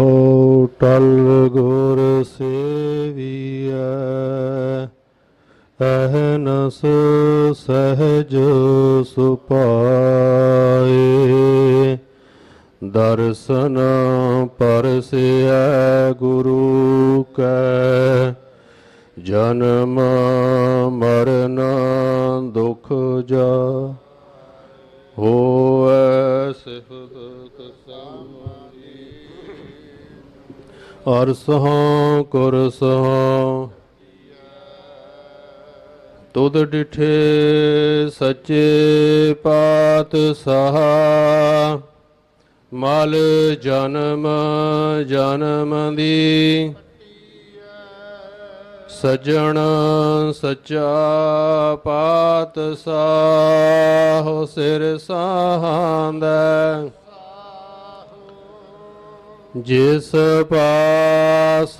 ਹੋ ਟਲ ਗੁਰ ਸੇਵੀਐ, ਅਹਨਸ ਸਹਜ ਸੁਪਾਏ। ਦਰਸ਼ਨ ਪਰਸਿਐ ਗੁਰੂ ਕੈ, ਜਨਮ ਮਰਨ ਦੁਖ ਜਾ ਹੋਐ ਸਿਫਤ ਸਮਾਈ ਅਰਸਹਾਂ ਕੁਰਸਹਾਂ। ਤੁਧ ਡਿਠੇ ਸੱਚੇ ਪਾਤ ਸਹਾ ਮਲ ਜਨਮ ਜਨਮ ਦੀ। ਸਜਣ ਸਚਾ ਪਾਤ ਸਾਹ ਸਿਰ ਸਾਹਾਂਦਾ ਜਿਸ ਪਾਸ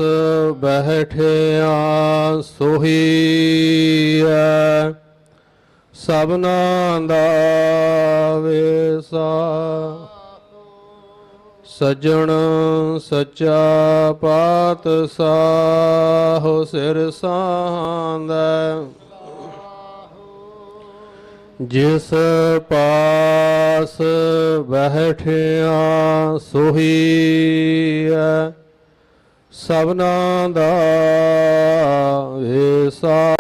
ਬਹਿਠਿਆ ਸੋਹੀ ਐ, ਸਭਨਾ ਦਾ ਵੇਸਾ। ਸਜਣ ਸਚਾ ਪਾਤ ਸਾਹੁ ਸਿਰ ਸਾਂਦਾ ਜਿਸ ਪਾਸ ਬਹਿਠਿਆ ਸੋਹੀ ਸਭਨਾ ਦਾ ਵੇਸਾ